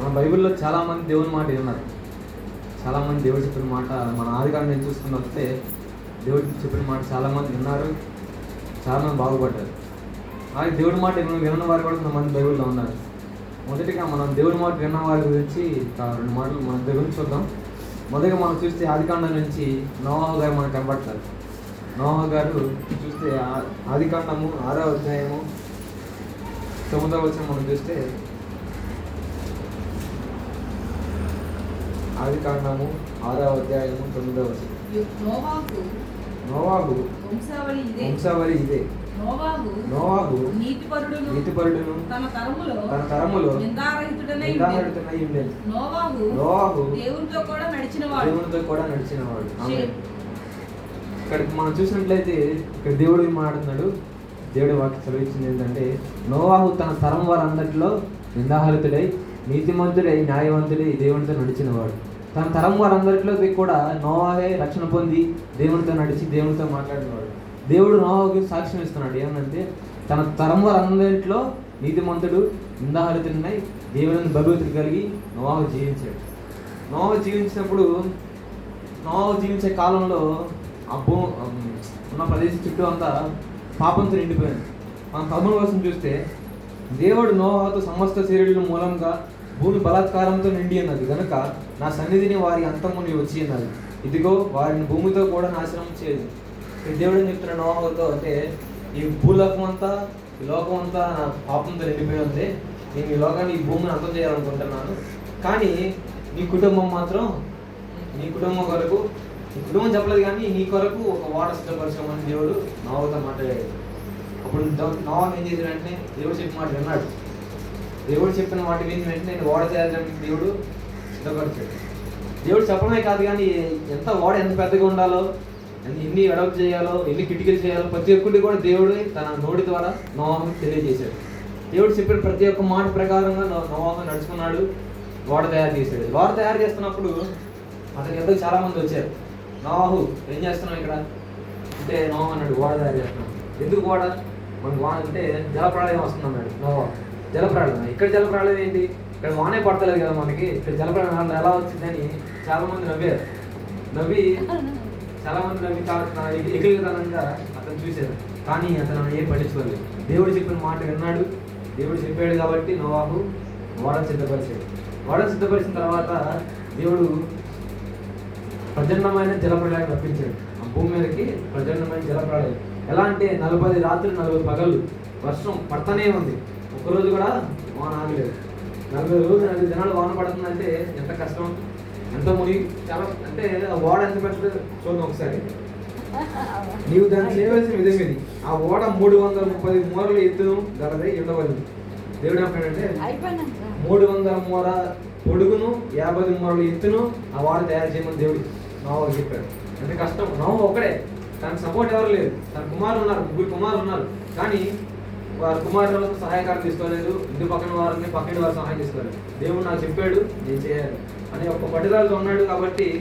మన బైబిల్లో చాలామంది దేవుని మాట విన్నారు. చాలామంది దేవుడు చెప్పిన మాట మన ఆదికాండం నేను చూసుకుని వస్తే దేవుడు చెప్పిన మాట చాలామంది విన్నారు చాలా మంది బాగుపడ్డారు. అలాగే దేవుడి మాట విన్న వారు కూడా కొంతమంది బైబిల్లో ఉన్నారు. మొదటిగా మనం దేవుడి మాట విన్న వారి గురించి రెండు మాటలు మన దగ్గర గురించి చూద్దాం. మొదటిగా మనం చూస్తే ఆదికాండం నుంచి నోహా గారు మనకు కనబడతారు. నోహా గారు చూస్తే ఆదికాండము ఆరో అధ్యాయము తొమ్మిదో వచ్చిన మనం చూస్తే ఆది కాండము ఆరవ అధ్యాయము తొమ్మిదవ. నోవాహు వంశావళి ఇదే. నోవాహు నీతిపరుడును నీతిపరుడును తన తరములో తన తరములో నిందారహితుడనై ఉండెను. నిందాహరుడనై ఉండేది నోవాహు నోవాహు దేవునితో కూడా నడిచిన వాడు దేవునితో కూడా నడిచినవాడు. శే- ఇక్కడ మనం చూసినట్లయితే ఇక్కడ దేవుడు ఏం మాట్లాడుతున్నాడు? దేవుడి వాక్య చదివించింది ఏంటంటే నోవాహు తన తరం వారందరిలో నిందాహరితుడై నీతిమంతుడై న్యాయవంతుడై దేవునితో నడిచినవాడు. తన తరం వారందరిలోకి కూడా నోవాహే రక్షణ పొంది దేవునితో నడిచి దేవునితో మాట్లాడినవాడు. దేవుడు నోవాకి సాక్ష్యం ఇస్తున్నాడు. ఏమనంటే తన తరం వారందరిలో నీతిమంతుడు నిందాహరితుడినై దేవుని భగవతులు కలిగి నోవాహు జీవించాడు. నోవాహు జీవించినప్పుడు నోవాహు జీవించే కాలంలో ఆ భూ ఉన్న ప్రదేశం చుట్టూ అంతా పాపంతో నిండిపోయింది. మనం తమ్ముడు కోసం చూస్తే దేవుడు నోవాహుతో సమస్త శరీరుల మూలంగా భూమి బలాత్కారంతో నిండి అన్నది కనుక నా సన్నిధిని వారి అంతముని వచ్చి అన్నది ఇదిగో వారిని భూమితో కూడా నాశనం చేయదు ఈ దేవుడు చెప్తున్న నోవాహుతో అంటే ఈ భూలోకం అంతా ఈ లోకం అంతా నా పాపంతో నిండిపోయి ఉంది. నేను ఈ లోకాన్ని ఈ భూమిని అంతం చేయాలనుకుంటున్నాను. కానీ నీ కుటుంబం మాత్రం నీ కుటుంబం కొరకు నీ కుటుంబం చెప్పలేదు కానీ నీ కొరకు ఒక వాట సిద్ధపరచమని దేవుడు నోవతో మాట్లాడాడు. అప్పుడు నోవ ఏం చేసిన వెంటనే దేవుడు చెప్పిన మాట విన్నాడు. దేవుడు చెప్పిన మాట విని వెంటనే నేను ఓడ చేయాలని దేవుడు సిద్ధపరిచాడు. దేవుడు చెప్పడమే కాదు కానీ ఎంత ఓడ ఎంత పెద్దగా ఉండాలో ఎన్ని- ఎన్ని చేయాలో ఎన్ని కిటికీలు చేయాలో ప్రతి ఒక్కటి కూడా దేవుడు తన నోటి ద్వారా నోవాహుకు తెలియజేశాడు. దేవుడు చెప్పిన ప్రతి ఒక్క మాట ప్రకారంగా నో- నడుచుకున్నాడు ఓడ తయారు చేశాడు. ఓడ తయారు చేస్తున్నప్పుడు అతని ఎద్దరు చాలామంది వచ్చారు. నోవాహు ఏం చేస్తున్నావు ఇక్కడ? అంటే నోవాహు అన్నాడు ఓడ తయారు చేస్తున్నాం ఎందుకు ఓడ? మనకు వాన అంటే జలప్రళయం వస్తుంది అన్నాడు. నోవాహు జలప్రళయం ఇక్కడ జలప్రళయం ఏంటి? ఇక్కడ వానే పడతలేదు కదా మనకి. ఇక్కడ జలప్రళయం ఎలా వచ్చిందని చాలా మంది నవ్వారు. నవ్వి చాలా మంది నవ్వి చాలా ఎగిరితనంగా అతను చూశారు. కానీ అతను ఏం పట్టించుకోలేదు. దేవుడు చెప్పిన మాట విన్నాడు. దేవుడు చెప్పాడు కాబట్టి నోవాహు ఓడ సిద్ధపరిచాడు. ఓడ సిద్ధపరిచిన తర్వాత దేవుడు ప్రచండమైన జలప్రళయం రప్పించాడు. ఆ భూమి మీదకి ప్రచండమైన జలప్రళయం ఎలా అంటే నలభై రాత్రులు నలభై పగలు వర్షం పడతానే ఉంది. ఒక్కరోజు కూడా వాన ఆగలేదు. నలభై రోజులు నలభై దినాలు వాన పడుతుందంటే ఎంత కష్టం? ఎంత మునిగి చాలా అంటే ఆ ఓడ ఎంత పెద్దదో చూడండి ఒకసారి. నీవు దాన్ని చేయవలసిన విధం ఇది. ఆ ఓడ మూడు వందల ముప్పై మూరలు ఎత్తును గలదై ఉండవలదు దేవుడు ఏమంటాడంటే మూడు వందల మూర పొడుగును యాభై మూరలు ఎత్తును ఆ వాడు తయారు చేయమని దేవుడు నోవా చెప్పాడు. ఎంత కష్టం? నోవ ఒకడే. తనకు సపోర్ట్ ఎవరు లేదు తన కుమారులు ఉన్నారు ముగ్గురు కుమారులు ఉన్నారు. కానీ వారి కుమారులకు సహాయకారం తీసుకోలేదు. ఇంటి పక్కన వారిని పక్కన వారు సహాయం తీసుకోలేదు. దేవుడు నాకు చెప్పాడు నేను చేయాలి. అని ఒక పట్టుదలతో ఉన్నాడు కాబట్టి